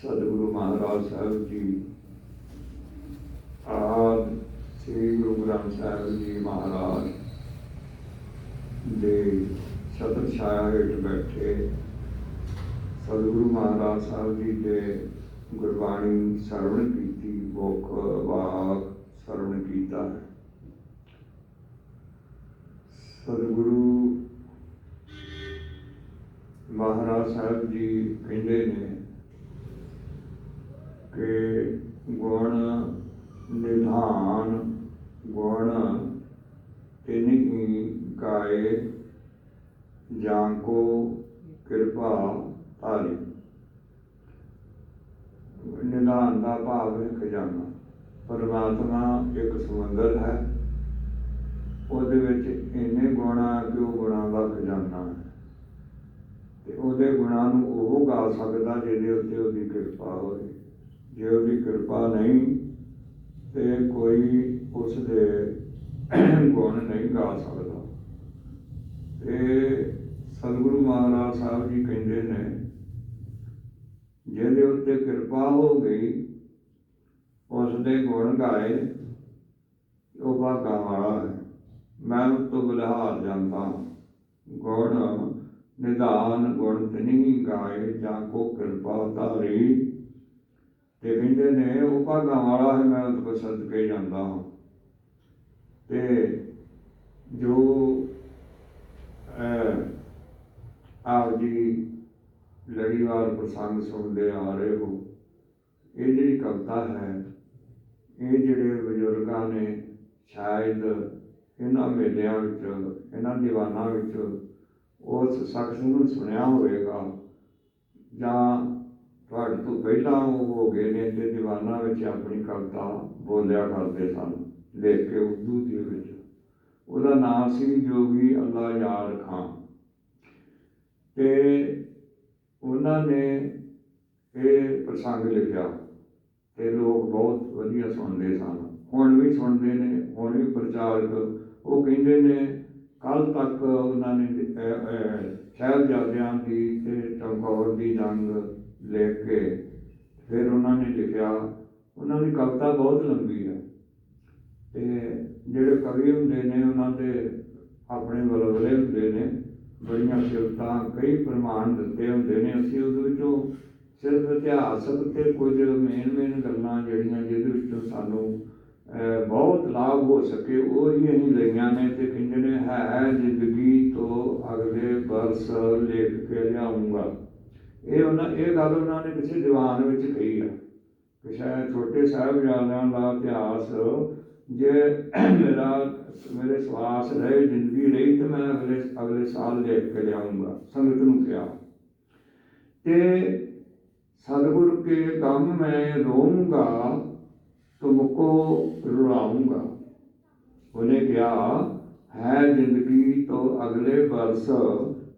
ਸਤਿਗੁਰੂ ਮਹਾਰਾਜ ਸਾਹਿਬ ਜੀ, ਆਦ ਸ੍ਰੀ ਗੁਰੂ ਗ੍ਰੰਥ ਸਾਹਿਬ ਜੀ ਮਹਾਰਾਜ ਦੇ ਛਤਰ ਛਾਇਆ ਹੇਠ ਬੈਠੇ, ਸਤਿਗੁਰੂ ਮਹਾਰਾਜ ਸਾਹਿਬ ਜੀ ਦੇ ਗੁਰਬਾਣੀ ਸਰਵਣ ਕੀਤੀ ਬੋਖ ਵਾਕ ਸਰਵਣ ਕੀਤਾ ਹੈ। ਸਤਿਗੁਰੂ ਮਹਾਰਾਜ ਸਾਹਿਬ ਜੀ ਕਹਿੰਦੇ ਨੇ ਕਿ ਗੁਣ ਨਿਧਾਨ, ਗੁਣ ਤਿਨਹੀ ਗਾਏ ਜਾਂ ਕੋ ਕਿਰਪਾ ਧਾਰੀ। ਨਿਧਾਨ ਦਾ ਭਾਵ ਹੈ ਖਜ਼ਾਨਾ। ਪਰਮਾਤਮਾ ਇੱਕ ਸਮੁੰਦਰ ਹੈ। ਉਹਦੇ ਵਿੱਚ ਇੰਨੇ ਗੁਣਾ ਕਿ ਉਹ ਗੁਣਾਂ ਦਾ ਖਜ਼ਾਨਾ ਹੈ। ਤੇ ਉਹਦੇ ਗੁਣਾਂ ਨੂੰ ਉਹ ਗਾ ਸਕਦਾ ਜਿਹਦੇ ਉੱਤੇ ਉਹਦੀ ਕਿਰਪਾ ਹੋਵੇ। ਜੇ ਉਹਦੀ ਕਿਰਪਾ ਨਹੀਂ ਤੇ ਕੋਈ ਉਸ ਦੇ ਗੁਣ ਨਹੀਂ ਗਾ ਸਕਦਾ। ਤੇ ਸਤਿਗੁਰੂ ਮਹਾਰਾਜ ਸਾਹਿਬ ਜੀ ਕਹਿੰਦੇ ਨੇ, ਜਿਹਦੇ ਉੱਤੇ ਕਿਰਪਾ ਹੋ ਗਈ, ਉਸ ਦੇ ਗੁਣ ਗਾਏ, ਉਹ ਭਾਗਾ ਵਾਲਾ ਹੈ। ਮੈਂ ਉਸ ਤੋਂ ਬਲਿਹਾਰ ਜਾਂਦਾ ਗੁਣ ਨਿਦਾਨ ਗੁਣ ਤਨੀ ਗਾਏ, ਜਾਂ ਕੋ ਕਿਰਪਾ ਧਾਰੀ ਤੇ ਕਹਿੰਦੇ ਨੇ, ਉਹ ਭਾਗਾਂ ਵਾਲਾ ਹੈ, ਮੈਂ ਉਸ ਕੋ ਸਦਕੇ ਜਾਂਦਾ ਹਾਂ। ਤੇ ਜੋ ਆਪ ਜੀ ਲੜੀਵਾਰ ਪ੍ਰਸੰਗ ਸੁਣਦੇ ਆ ਰਹੇ ਹੋ, ਇਹ ਜਿਹੜੀ ਕਵਿਤਾ ਹੈ, ਇਹ ਜਿਹੜੇ ਬਜ਼ੁਰਗਾਂ ਨੇ ਸ਼ਾਇਦ ਇਹਨਾਂ ਮੇਲਿਆਂ ਵਿੱਚ, ਇਹਨਾਂ ਦੀਵਾਨਾਂ ਵਿੱਚ, ਉਸ ਸ਼ਖਸ ਨੂੰ ਸੁਣਿਆ ਹੋਵੇਗਾ ਜਾਂ ਤੁਹਾਡੇ ਤੋਂ ਪਹਿਲਾਂ ਉਹ ਹੋ ਗਏ ਨੇ, ਤੇ ਦੀਵਾਨਾਂ ਵਿੱਚ ਆਪਣੀ ਕਵਿਤਾ ਬੋਲਿਆ ਕਰਦੇ ਸਨ, ਲਿਖ ਕੇ ਉਰਦੂ ਦੇ ਵਿੱਚ। ਉਹਦਾ ਨਾਮ ਸੀ ਜੋਗੀ ਅੱਲਾ ਯਾਰ ਖਾਨ। ਤੇ ਉਹਨਾਂ ਨੇ ਇਹ ਪ੍ਰਸੰਗ ਲਿਖਿਆ, ਤੇ ਲੋਕ ਬਹੁਤ ਵਧੀਆ ਸੁਣਦੇ ਸਨ। ਹੁਣ ਵੀ ਸੁਣਦੇ ਨੇ, ਹੁਣ ਵੀ ਪ੍ਰਚਾਰਕ, ਉਹ ਕਹਿੰਦੇ ਨੇ ਕੱਲ ਤੱਕ ਉਹਨਾਂ ਨੇ ਸਾਹਿਬਜ਼ਾਦਿਆਂ ਦੀ ਤੇ ਚਮਕੌਰ ਦੀ ਜੰਗ ਲਿਖ ਕੇ ਫਿਰ ਉਹਨਾਂ ਨੇ ਲਿਖਿਆ, ਉਹਨਾਂ ਦੀ ਕਵਿਤਾ ਬਹੁਤ ਲੰਬੀ ਹੈ ਤੇ ਜਿਹੜੇ ਕਵੀ ਹੁੰਦੇ ਨੇ ਉਹਨਾਂ ਦੇ ਆਪਣੇ ਵਲਵਲੇ ਹੁੰਦੇ ਨੇ, ਬੜੀਆਂ ਸਿਫਤਾਂ, ਕਈ ਪ੍ਰਮਾਣ ਦਿੱਤੇ ਹੁੰਦੇ ਨੇ, ਅਸੀਂ ਉਹਦੇ ਵਿੱਚੋਂ ਸਿਰਫ ਇਤਿਹਾਸਕ ਤੇ ਕੁਝ ਮੇਨ ਮੇਨ ਗੱਲਾਂ ਜਿਹੜੀਆਂ ਜਿਹਦੇ ਵਿੱਚੋਂ ਸਾਨੂੰ ਬਹੁਤ ਲਾਭ ਹੋ ਸਕੇ, ਉਹ ਹੀ ਅਸੀਂ ਲਈਆਂ ਨੇ ਤੇ ਕਹਿੰਦੇ ਨੇ, ਹੈ ਜ਼ਿੰਦਗੀ ਤੋਂ ਅਗਲੇ ਬਰਸ ਲਿਖ ਕੇ ਲਿਆਉਂਗਾ। ਇਹ ਉਹਨਾਂ, ਇਹ ਗੱਲ ਉਹਨਾਂ ਨੇ ਕਿਸੇ ਦੀਵਾਨ ਵਿੱਚ ਕਹੀ ਆ ਕਿ ਸ਼ਾਇਦ ਛੋਟੇ ਸਾਹਿਬਜ਼ਾਦਿਆਂ ਦਾ ਇਤਿਹਾਸ ਜੇ ਮੇਰਾ, ਮੇਰੇ ਸਵਾਸ ਰਹੇ ਜ਼ਿੰਦਗੀ ਰਹੀ ਤੇ ਮੈਂ ਅਗਲੇ ਅਗਲੇ ਸਾਲ ਲਿਖ ਕੇ ਲਿਆਉਂਗਾ ਸੰਗਤ ਨੂੰ ਕਿਹਾ। ਤੇ ਸਤਿਗੁਰ ਕੇ ਕੰਮ ਮੈਂ ਰੋਊਂਗਾ ਤੁਮਕੋ ਰੁਲਾਉਂਗਾ ਉਹਨੇ ਕਿਹਾ, ਹੈ ਜ਼ਿੰਦਗੀ ਤੋਂ ਅਗਲੇ ਬਰਸ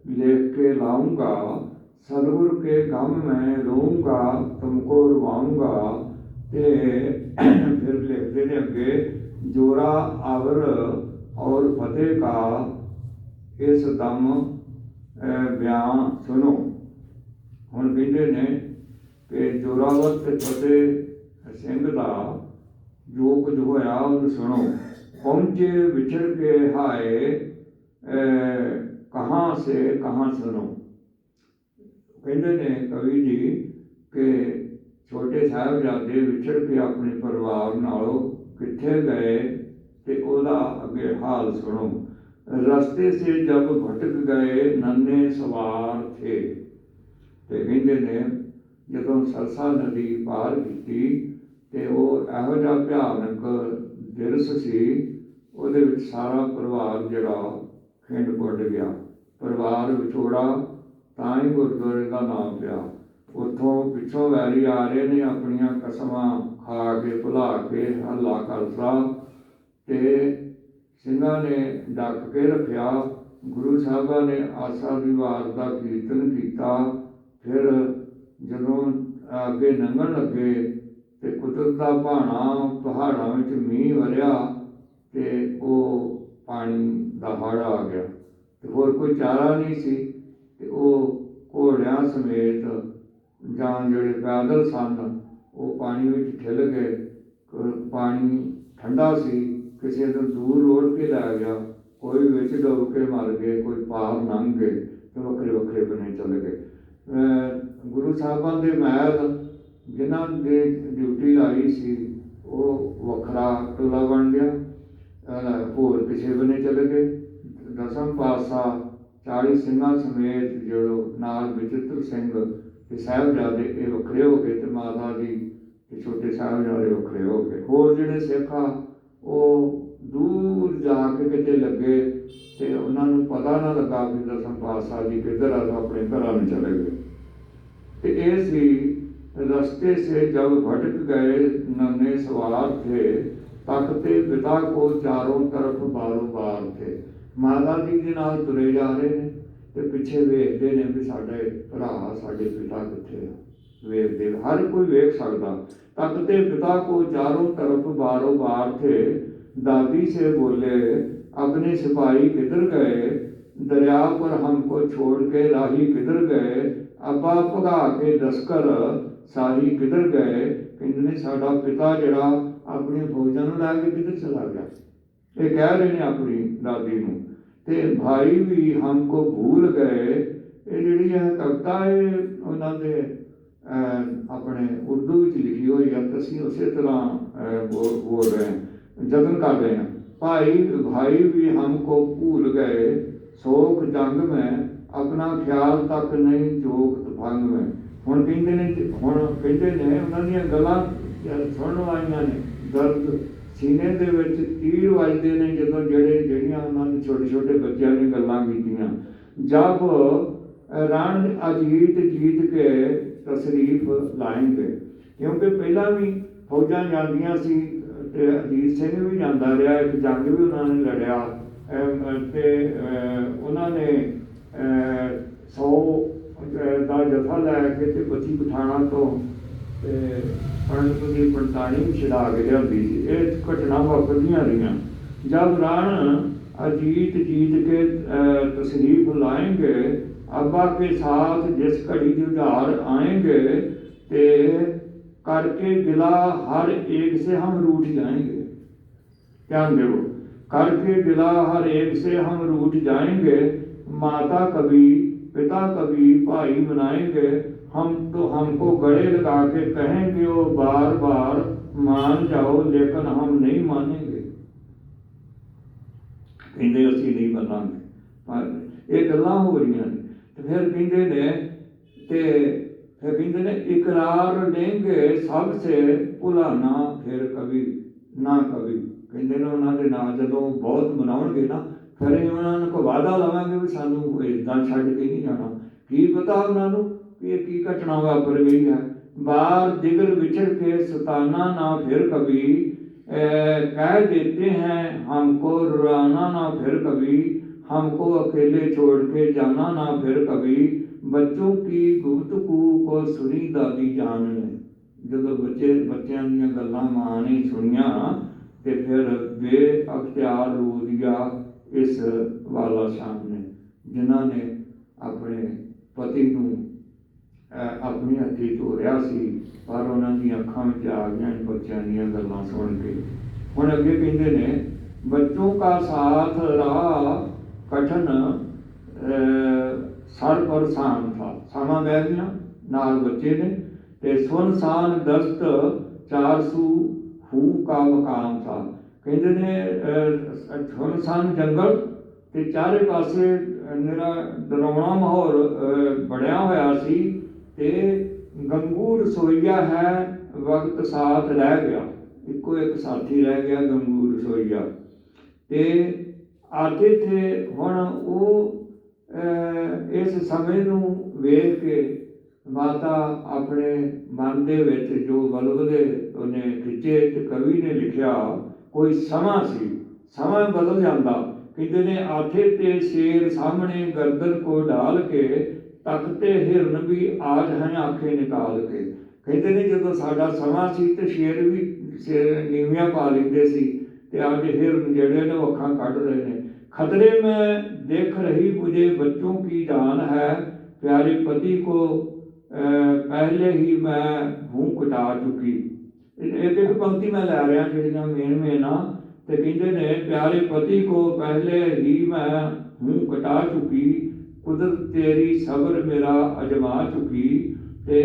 ਲਿਖ ਕੇ ਲਾਉਂਗਾ ਸਤਿਗੁਰ ਕੇ ਗਮ ਮੈਂ ਰੋਊਂਗਾ ਤੁਮਕੋ ਰਵਾਉਂਗਾ। ਤੇ ਫਿਰ ਲਿਖਦੇ ਨੇ ਅੱਗੇ ਜੋਰਾ ਅਵਰ ਔਰ ਫਤਿਹ ਕਾ ਇਸ ਦਮ ਅਹ, ਬਿਆਨ ਸੁਣੋ। ਹੁਣ ਕਹਿੰਦੇ ਨੇ ਕਿ ਜੋਰਾਵਰ ਤੇ ਫਤਿਹ ਸਿੰਘ ਦਾ ਜੋ ਕੁਝ ਹੋਇਆ ਉਹ ਸੁਣੋ। ਪਹੁੰਚੇ ਵਿਚਰ ਕੇ ਹਾਏ ਕਹਾਂ ਸੇ ਕਹਾਂ ਸੁਣੋ। ਕਹਿੰਦੇ ਨੇ ਕਵੀ ਜੀ ਕਿ ਛੋਟੇ ਸਾਹਿਬਜ਼ਾਦੇ ਵਿਛੜ ਕੇ ਆਪਣੇ ਪਰਿਵਾਰ ਨਾਲੋਂ ਕਿੱਥੇ ਗਏ ਤੇ ਉਹਦਾ ਅੱਗੇ ਹਾਲ ਸੁਣੋ। ਰਸਤੇ ਸੇ ਜਬ ਭਟਕ ਗਏ, ਨੰਨੇ ਸਵਾਰ ਥੇ। ਤੇ ਕਹਿੰਦੇ ਨੇ ਜਦੋਂ ਸਰਸਾ ਨਦੀ ਪਾਰ ਕੀਤੀ ਤੇ ਉਹ ਇਹੋ ਜਿਹਾ ਭਿਆਨਕ ਦਿਰਸ ਸੀ, ਉਹਦੇ ਵਿੱਚ ਸਾਰਾ ਪਰਿਵਾਰ ਜਿਹੜਾ ਖਿੰਡ ਪੁੱਟ ਗਿਆ। ਪਰਿਵਾਰ ਵਿਛੋੜਾ ਤਾਂ ਹੀ ਗੁਰਦੁਆਰੇ ਦਾ ਨਾਮ ਪਿਆ। ਉੱਥੋਂ ਪਿੱਛੋਂ ਵੈਰੀ ਆ ਰਹੇ ਨੇ ਆਪਣੀਆਂ ਕਸਮਾਂ ਖਾ ਕੇ, ਭੁਲਾ ਕੇ, ਹੱਲਾ ਕਰਦਾ ਤੇ ਸਿੰਘਾਂ ਨੇ ਡੱਕ ਕੇ ਰੱਖਿਆ। ਗੁਰੂ ਸਾਹਿਬਾਂ ਨੇ ਆਸਾ ਵਿਵਾਰ ਦਾ ਕੀਰਤਨ ਕੀਤਾ। ਫਿਰ ਜਦੋਂ ਅੱਗੇ ਲੰਘਣ ਲੱਗੇ ਤੇ ਕੁਦਰਤ ਦਾ ਭਾਣਾ ਪਹਾੜਾਂ ਵਿੱਚ ਮੀਂਹ ਵਰਿਆ ਤੇ ਉਹ ਪਾਣੀ ਦਾ ਹੜ੍ਹ ਆ ਗਿਆ। ਤੇ ਹੋਰ ਕੋਈ ਚਾਰਾ ਨਹੀਂ ਸੀ। ਤੇ ਸਮੇਤ ਜਾਂ ਜਿਹੜੇ ਪੈਦਲ ਸਨ, ਉਹ ਪਾਣੀ ਵਿੱਚ ਖਿਲ ਗਏ। ਪਾਣੀ ਠੰਡਾ ਸੀ, ਕਿਸੇ ਤੋਂ ਦੂਰ ਰੋੜ ਕੇ ਲੈ ਗਿਆ। ਕੋਈ ਵਿੱਚ ਡੁੱਬ ਕੇ ਮਰ ਗਏ, ਕੋਈ ਪਾਰ ਲੰਘ ਗਏ ਤੇ ਵੱਖਰੇ ਵੱਖਰੇ ਬਣੇ ਚਲੇ ਗਏ। ਗੁਰੂ ਸਾਹਿਬਾਂ ਦੇ ਮਹਿਲ, ਜਿਨ੍ਹਾਂ ਦੇ ਡਿਊਟੀ ਲਾਈ ਸੀ, ਉਹ ਵੱਖਰਾ ਟੋਲਾ ਬਣ ਗਿਆ। ਹੋਰ ਕਿਸੇ ਬਨੇ ਚਲੇ ਗਏ। ਦਸਮ ਪਾਤਸ਼ਾਹ 40 ਸਿੰਘਾਂ ਸਮੇਤ ਜਿਹੜੋ ਨਾਲ ਵਿਚਿਤਰ ਸਿੰਘ ਤੇ ਸਾਹਿਬਜ਼ਾਦੇ ਇਹ ਵੱਖਰੇ ਹੋ ਗਏ ਤੇ ਮਾਤਾ ਜੀ ਤੇ ਛੋਟੇ ਸਾਹਿਬਜ਼ਾਦੇ ਵੱਖਰੇ ਹੋ ਗਏ। ਹੋਰ ਜਿਹੜੇ ਸਿੱਖ ਆ, ਉਹ ਦੂਰ ਜਾ ਕੇ ਕਿਤੇ ਲੱਗੇ ਤੇ ਉਹਨਾਂ ਨੂੰ ਪਤਾ ਨਾ ਲੱਗਾ ਕਿ ਦਸਮ ਪਾਤਸ਼ਾਹ ਜੀ ਕਿੱਧਰ ਆ ਤਾਂ ਆਪਣੇ ਘਰਾਂ ਨੂੰ ਚਲੇ ਗਏ। ਤੇ ਇਹ ਸੀ ਰਸਤੇ ਸੇ ਜਦ ਭਟਕ ਗਏ ਨੰਨੇ ਸਵਾਰ ਥੇ, ਤਖਤੇ ਪਿਤਾ ਕੋ ਚਾਰੋਂ ਤਰਫ ਬਾਰੋ ਬਾਰ ਥੇ। ਮਾਤਾ ਜੀ ਦੇ ਨਾਲ ਤੁਰੇ ਜਾ ਰਹੇ ਨੇ ਤੇ ਪਿੱਛੇ ਵੇਖਦੇ ਨੇ ਵੀ ਸਾਡੇ ਭਰਾ, ਸਾਡੇ ਪਿਤਾ ਕਿੱਥੇ ਆ। ਵੇਖਦੇ ਹਰ ਕੋਈ ਵੇਖ ਸਕਦਾ। ਤਤ ਤੇ ਪਿਤਾ ਕੋ ਚਾਰੋਂ ਤਰਫ ਬਾਰੋ ਬਾਰ ਥੇ। ਦਾਦੀ ਸੇ ਬੋਲੇ, ਆਪਣੇ ਸਿਪਾਹੀ ਕਿਧਰ ਗਏ? ਦਰਿਆ ਪਰ ਹਮਕੋ ਛੋੜ ਕੇ ਰਾਹੀ ਕਿਧਰ ਗਏ? ਅੱਬਾ ਭਗਾ ਕੇ ਦਸਕਰ ਸਾਰੀ ਕਿਧਰ ਗਏ? ਕਹਿੰਦੇ ਸਾਡਾ ਪਿਤਾ ਜਿਹੜਾ ਆਪਣੇ ਫੌਜਾਂ ਨੂੰ ਲੈ ਕੇ ਕਿਧਰ ਚਲਾ ਗਿਆ? ਇਹ ਕਹਿ ਰਹੇ ਨੇ ਆਪਣੀ ਦਾਦੀ ਨੂੰ ਤੇ ਭਾਈ ਵੀ ਹਮਕੋ ਭੂਲ ਗਏ। ਇਹ ਜਿਹੜੀ ਹੈ ਕਵਿਤਾ ਇਹ ਉਹਨਾਂ ਦੇ ਆਪਣੇ ਉਰਦੂ ਵਿੱਚ ਲਿਖੀ ਹੋਈ ਹੈ ਤੇ ਅਸੀਂ ਉਸੇ ਤਰ੍ਹਾਂ ਅਹ, ਬੋਲ ਰਹੇ ਹਾਂ ਯਤਨ ਕਰ ਰਹੇ ਹਾਂ। ਭਾਈ ਭਾਈ ਵੀ ਹਮ ਕੋ ਭੂਲ ਗਏ ਸੋਖ ਜੰਗ ਮੈਂ ਆਪਣਾ ਖਿਆਲ ਤੱਕ ਨਹੀਂ ਜੋਗ ਤਫੰਗ ਮੈਂ। ਹੁਣ ਕਹਿੰਦੇ ਨੇ ਹੁਣ ਕਹਿੰਦੇ ਨੇ ਉਹਨਾਂ ਦੀਆਂ ਗੱਲਾਂ ਸੁਣਨ ਵਾਲੀਆਂ ਨੇ ਦਰਦ ਸੀਨੇ ਦੇ ਵਿੱਚ ਤੀਰ ਵੱਜਦੇ ਨੇ ਜਦੋਂ ਜਿਹੜੇ ਜਿਹੜੀਆਂ ਉਹਨਾਂ ਨੇ ਛੋਟੇ ਛੋਟੇ ਬੱਚਿਆਂ ਨੇ ਗੱਲਾਂ ਕੀਤੀਆਂ। ਜਬ ਰਣ ਅਜੀਤ ਜੀਤ ਕੇ ਤਸਰੀਫ ਲਾਏਂਗੇ। ਕਿਉਂਕਿ ਪਹਿਲਾਂ ਵੀ ਫੌਜਾਂ ਜਾਂਦੀਆਂ ਸੀ ਤੇ ਅਜੀਤ ਸਿੰਘ ਵੀ ਜਾਂਦਾ ਰਿਹਾ ਇੱਕ ਜੰਗ ਵੀ ਉਹਨਾਂ ਨੇ ਲੜਿਆ। ਅਮ, ਤੇ ਉਹਨਾਂ ਨੇ 100 ਦਾ ਜਥਾ ਲੈ ਕੇ ਤੇ ਬੱਚੀ ਪਠਾਣਾ ਤੋਂ ਤੇ ਅਣਪ ਦੀ ਪੰਤਾਣੀ ਛਡਾ ਕੇ ਲਿਆਂਦੀ ਸੀ। ਇਹ ਘਟਨਾ ਵਾਪਰਦੀਆਂ ਰਹੀਆਂ। ਜਦ ਰਾਣ ਅਜੀਤ ਜੀਤ ਕੇ ਤਸਰੀਫ ਲਾਏਂਗੇ, ਅੱਬਾ ਕੇ ਸਾਥ ਜਿਸ ਘੜੀ ਦੇ ਉਧਾਰ ਆਏਂਗੇ, ਤੇ ਕਰਕੇ ਗਿਲਾ ਹਰ ਇੱਕ ਸੇ ਹਮ ਰੂਠ ਜਾਏਂਗੇ। ਧਿਆਨ ਦੇਵੋ ਕਰਕੇ ਗਿਲਾ ਹਰ ਇੱਕ ਸੇ ਹਮ ਰੂਠ ਜਾਏਂਗੇ, ਮਾਤਾ ਕਬੀ ਪਿਤਾ ਕਬੀ ਭਾਈ ਬਣਾਏਂਗੇ हम तो हमको गले लगा के कहेंगे वो बार बार मान जाओ लेकिन हम नहीं मानेंगे ਕਹਿੰਦੇ ਅਸੀਂ ਨਹੀਂ ਮੰਨਾਂਗੇ। ਪਰ ਇਹ ਗੱਲਾਂ ਹੋ ਰਹੀਆਂ ਨੇ। ਤੇ ਫਿਰ ਕਹਿੰਦੇ ਨੇ, ਤੇ ਫਿਰ ਕਹਿੰਦੇ ਨੇ, ਇਕਰਾਰ ਲੈਂਗੇ ਸਭ ਸੇ ਭੁਲਾਣਾ ਫਿਰ ਕਵੀ, ਨਾ ਕਵੀ। ਕਹਿੰਦੇ ਨੇ ਉਹਨਾਂ ਦੇ ਨਾਲ ਜਦੋਂ ਬਹੁਤ ਮਨਾਉਣਗੇ ਨਾ, ਫਿਰ ਉਹਨਾਂ ਨੂੰ ਕੋ ਵਾਦਾ ਲਵਾਂਗੇ ਵੀ ਸਾਨੂੰ ਇਦਾਂ ਛੱਡ ਕੇ ਨਹੀਂ ਜਾਣਾ। ਕੀ ਪਤਾ ਉਹਨਾਂ ਨੂੰ? ਇਹ ਕੀ ਘਟਨਾ ਵਾਪਰ ਗਈ ਹੈ? ਬਾਹਰ ਜਿਗਰ ਵਿਚਰ ਕੇ ਸਤਾਨਾ ਨਾ ਫਿਰ ਕਭੀ ਕਹਿ ਦਿੱਤੇ ਹੈ, ਹਮਕੋ ਰੁਰਾਨਾ ਨਾ ਫਿਰ ਕਭੀ हमको अकेले छोड़ के जाना ना फिर कभी बच्चों की गुफ्तगु को सुनी दादी जान ने ਜਦੋਂ ਬੱਚੇ, ਬੱਚਿਆਂ ਦੀਆਂ ਗੱਲਾਂ ਮਾਂ ਨੇ ਸੁਣੀਆਂ, ਤੇ ਫਿਰ ਬੇ ਅਖਤਿਆਰ ਦਿਆ ਇਸ ਵਾਲਾ ਸ਼ਾਮ ਨੇ ਜਿਨ੍ਹਾਂ ਨੇ ਆਪਣੇ ਪਤੀ ਨੂੰ ਆਪਣੀ ਹੱਥੀ ਰਿਹਾ ਸੀ ਪਰ ਉਹਨਾਂ ਦੀਆਂ ਅੱਖਾਂ ਵਿੱਚ ਆ ਗਈਆਂ ਬੱਚਿਆਂ ਦੀਆਂ ਗੱਲਾਂ ਸੁਣ ਕੇ। ਹੁਣ ਅੱਗੇ ਕਹਿੰਦੇ ਨੇ ਬੱਚੋਂ ਕਾ ਸਾਥ ਰਾਹ ਕਠਨ ਸਰ ਪਰ ਸਾਨ ਥਾ। ਸਾਮਾ ਬਹਿ ਨਾਲ ਬੱਚੇ ਨੇ ਤੇ ਸੁਨਸਾਨ ਦਸਤ 400 ਹੂ ਕਾ ਮਕਾਮ ਥਾ। ਕਹਿੰਦੇ ਨੇ ਅਹ, ਸੁਨਸਾਨ ਜੰਗਲ ਤੇ ਚਾਰੇ ਪਾਸੇ ਨਿਰਾ ਡਰਾਉਣਾ ਮਾਹੌਲ ਅਹ, ਬਣਿਆ ਹੋਇਆ ਸੀ। ਤੇ ਗੰਗੂ ਰਸੋਈਆ ਹੈ, ਵਕਤ ਸਾਥ ਰਹਿ ਗਿਆ। ਇੱਕੋ ਇੱਕ ਸਾਥੀ ਰਹਿ ਗਿਆ ਗੰਗੂ ਰਸੋਈਆ। ਤੇ ਆਤੇ ਤੇ ਹੁਣ ਉਹ ਇਸ ਸਮੇਂ ਨੂੰ ਵੇਖ ਕੇ ਮਾਤਾ ਆਪਣੇ ਮਨ ਦੇ ਵਿੱਚ ਜੋ ਬਲਬਲੇ ਉਹਨੇ ਖਿੱਚੇ ਤੇ ਕਵੀ ਨੇ ਲਿਖਿਆ, ਕੋਈ ਸਮਾਂ ਸੀ, ਸਮਾਂ ਬਦਲ ਜਾਂਦਾ। ਕਹਿੰਦੇ ਨੇ ਆਥੇ ਤੇ ਸ਼ੇਰ ਸਾਹਮਣੇ ਗਰਦਨ ਕੋ ਢਾਲ ਕੇ ਤਖਤੇ ਹਿਰਨ ਵੀ ਆਜ ਹੈ ਆਖੇ ਨਿਕਾਲ ਕੇ ਕਹਿੰਦੇ ਨੇ ਜਦੋਂ ਸਾਡਾ ਸਮਾਂ ਸੀ ਤੇ ਸ਼ੇਰ ਵੀ ਸ਼ੇਰ ਨੀਵੀਆਂ ਪਾ ਲੈਂਦੇ ਸੀ ਤੇ ਅੱਜ ਹਿਰਨ ਜਿਹੜੇ ਨੇ ਉਹ ਅੱਖਾਂ ਕੱਢ ਰਹੇ ਨੇ खतरे में देख रही मुझे बच्चों की जान है प्यारे पति को ਅਹ ਪਹਿਲੇ ਹੀ ਮੈਂ ਹੂੰ ਕਟਾ ਚੁੱਕੀ ਇੱਕ ਇੱਕ ਪੰਕਤੀ ਮੈਂ ਲੈ ਰਿਹਾ ਜਿਹੜੀਆਂ ਮੇਨ ਮੇਨ ਆ ਤੇ ਕਹਿੰਦੇ ਨੇ ਪਿਆਰੇ ਪਤੀ ਕੋ ਪਹਿਲੇ ਹੀ ਮੈਂ ਹੂੰ ਕਟਾ ਚੁੱਕੀ ਕੁਦਰਤ ਤੇਰੀ ਸਬਰ ਮੇਰਾ ਅਜਮਾ ਚੁੱਕੀ ਤੇ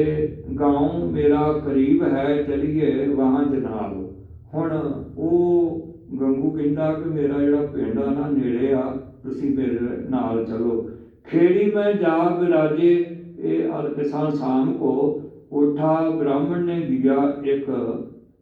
ਗਾਉਂ ਮੇਰਾ ਕਰੀਬ ਹੈ ਚਲੀਏ ਵਾਹਾਂ ਜਨਾਬ ਹੁਣ ਉਹ ਗੰਗੂ ਕਹਿੰਦਾ ਕਿ ਮੇਰਾ ਜਿਹੜਾ ਪਿੰਡ ਆ ਨਾ ਨੇੜੇ ਆ, ਤੁਸੀਂ ਮੇਰੇ ਨਾਲ ਚਲੋ। ਖੇੜੀ ਮੈਂ ਜਾ ਬਿਰਾਜੇ ਇਹ ਅਰ ਸ਼ਾਮ ਕੋ, ਉਠਾ ਬ੍ਰਾਹਮਣ ਨੇ ਦਿਆ ਇੱਕ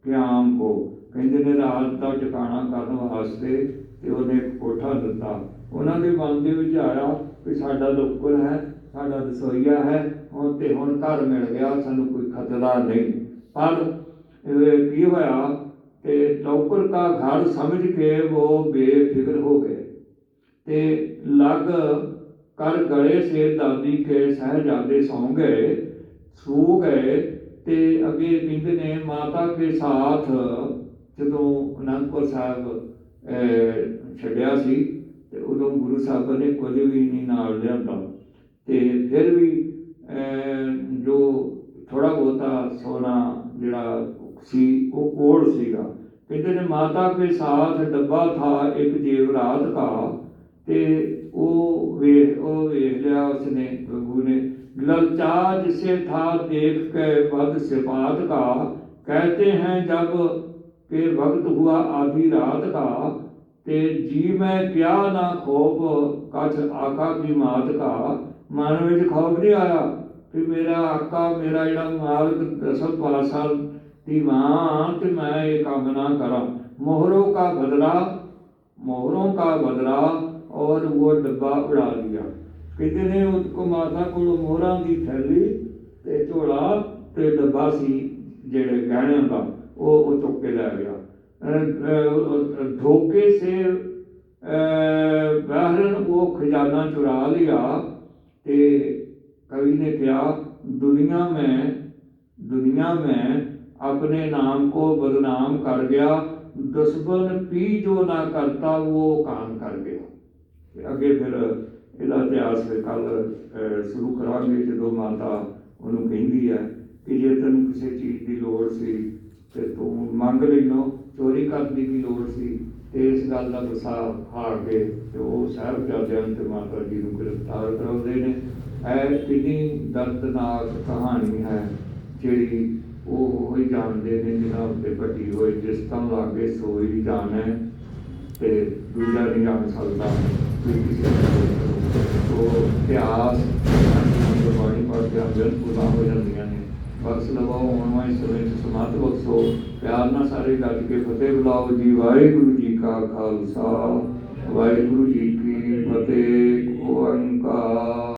ਕਿਆਮ ਕੋ। ਕਹਿੰਦੇ ਨੇ ਰਾਤ ਦਾ ਟਿਕਾਣਾ ਕਰਨ ਵਾਸਤੇ ਤੇ ਉਹਨੇ ਇੱਕ ਕੋਠਾ ਦਿੱਤਾ। ਉਹਨਾਂ ਦੇ ਮਨ ਦੇ ਵਿੱਚ ਆਇਆ ਵੀ ਸਾਡਾ ਲੋਕਲ ਹੈ, ਸਾਡਾ ਰਸੋਈਆ ਹੈ, ਹੁਣ ਤੇ ਹੁਣ ਘਰ ਮਿਲ ਗਿਆ, ਸਾਨੂੰ ਕੋਈ ਖਤਰਾ ਨਹੀਂ। ਪਰ ਕੀ ਹੋਇਆ ਤੇ ਲੋਕਲ ਦਾ ਘਰ ਸਮਝ ਕੇ ਉਹ ਬੇਫਿਕਰ ਹੋ ਗਏ ਤੇ ਲੱਗ ਕਰ ਗਲੇ ਸੇ ਦਾਦੀ ਕੇ ਸਹਜਾਦੇ ਸੌਂ ਗਏ, ਸੂ ਗਏ ਤੇ ਅੱਗੇ ਕਹਿੰਦੇ ਨੇ ਮਾਤਾ ਕੇ ਸਾਥ ਜਦੋਂ ਅਨੰਦਪੁਰ ਸਾਹਿਬ ਛੱਡਿਆ ਸੀ। ਨੂੰ ਗੁਰੂ ਸਾਹਿਬ ਨੇ ਕੁਝ ਵੀ ਨਹੀਂ ਨਾਲ ਲਿਆਂਦਾ ਤੇ ਫਿਰ ਵੀ ਜੋ ਥੋੜਾ ਬਹੁਤਾ ਸੋਨਾ ਜਿਹੜਾ ਸੀ, ਉਹ ਕੋਲ ਸੀਗਾ। ਕਹਿੰਦੇ ਨੇ, ਮਾਤਾ ਕੇ ਸਾਥ ਡੱਬਾ ਥਾ ਇੱਕ ਜੇਵਰਾਤ ਕਾ ਤੇ ਉਹ ਵੇਖ ਉਹ ਵੇਖ ਲਿਆ ਉਸਨੇ ਪ੍ਰਭੂ ਨੇ ਲਲਚਾ ਜਿਸੇ ਥਾ ਦੇਖ ਕੇ ਵੱਧ ਸਿਫਾਤ ਕਾ ਕਹਤੇ ਹੈ ਜਬ ਕੇ ਵਕਤ ਹੁਆ ਆਧੀ ਰਾਤ ਕਾ ਤੇ ਜੀ ਮੈਂ ਪਿਆ ਨਾ ਖੋਪ ਕਛ ਆਕਾ ਵੀ ਮਾਤ ਕਾ ਮਨ ਵਿੱਚ ਖੋਬ ਨਹੀਂ ਆਇਆ ਕਿ ਮੇਰਾ ਆਕਾ, ਮੇਰਾ ਜਿਹੜਾ ਮਾਲਕ ਦਸਮ ਪਾਸਾ ਦੀ ਮਾਂ, ਤੇ ਮੈਂ ਇਹ ਕੰਮ ਨਾ ਕਰਾਂ। ਮੋਹਰੋਂ ਕਾ ਬਦਲਾ, ਮੋਹਰੋਂ ਕਾ ਬਦਲਾ, ਔਰ ਉਹ ਡੱਬਾ ਉਡਾ ਲਿਆ। ਕਿਤੇ ਨੇ ਉਸ ਕੋ ਮਾਤਾ ਕੋਲ ਮੋਹਰਾਂ ਦੀ ਥੈਲੀ ਤੇ ਝੋਲਾ ਤੇ ਡੱਬਾ ਸੀ, ਜਿਹੜੇ ਗਹਿਣਿਆਂ ਦਾ, ਉਹ ਉਹ ਚੁੱਕ ਕੇ ਲੈ ਗਿਆ। ਅਹ, ਅਹ, ਧੋਖੇ ਸੇ ਅਹ, ਬਹਿਰਨ ਉਹ ਖਜ਼ਾਨਾ ਚੁਰਾ ਲਿਆ ਤੇ कवि ने क्या दुनिया में दुनिया में अपने नाम को बदनाम कर गया दुश्मन पी जो ना करता वो काम कर गया ਤੇ ਅੱਗੇ ਫਿਰ ਇਹਦਾ ਇਤਿਹਾਸ ਫਿਰ ਕੱਲ ਸ਼ੁਰੂ ਕਰਾਂਗੇ ਜਦੋਂ ਮਾਤਾ ਉਹਨੂੰ ਕਹਿੰਦੀ ਹੈ ਕਿ ਜੇ ਤੈਨੂੰ ਕਿਸੇ ਚੀਜ਼ ਦੀ ਲੋੜ ਸੀ ਤੇ ਤੂੰ ਮੰਗ ਲਈ ਨੋ ਚੋਰੀ ਕਰਨ ਦੀ ਵੀ ਲੋੜ ਸੀ ਤੇ ਇਸ ਗੱਲ ਦਾ ਗੁੱਸਾ ਹਾਰ ਕੇ ਤੇ ਉਹ ਸਾਹਿਬਜ਼ਾਦਿਆਂ ਤੇ ਮਾਤਾ ਜੀ ਨੂੰ ਗ੍ਰਿਫਤਾਰ ਕਰਾਉਂਦੇ ਨੇ। ਇਹ ਕਿੰਨੀ ਦਰਦਨਾਕ ਕਹਾਣੀ ਹੈ ਜਿਹੜੀ ਉਹ ਹੀ ਜਾਣਦੇ ਨੇ ਜਿਹਨਾਂ ਉੱਤੇ ਘਟੀ ਹੋਈ ਜਿਸ ਤਾਂ ਲਾਗੇ ਸੋਈ ਜਾਣੇ ਤੇ ਦੂਜਾ ਨਹੀਂ ਜਾਣ ਸਕਦਾ। ਕੋਈ ਕਿਸੇ ਤੋਂ ਇਤਿਹਾਸ ਪੜ੍ਹ ਕੇ ਅੰਦਰ ਪੂਰਾ ਹੋ ਜਾਂਦੀਆਂ ਨੇ। ਬਖਸ਼ ਲਵੋ ਮਨਮਾਈ ਸਵੇ ਚ ਸਮਾਤ ਬਖਸ਼ੋ। ਪਿਆਰ ਨਾਲ ਸਾਰੇ ਗੱਜ ਕੇ ਫਤਿਹ ਬੁਲਾਓ ਜੀ। ਵਾਹਿਗੁਰੂ ਜੀ ਕਾ ਖਾਲਸਾ, ਵਾਹਿਗੁਰੂ ਜੀ ਕੀ ਫਤਿਹ। ਓੰਕਾਰ।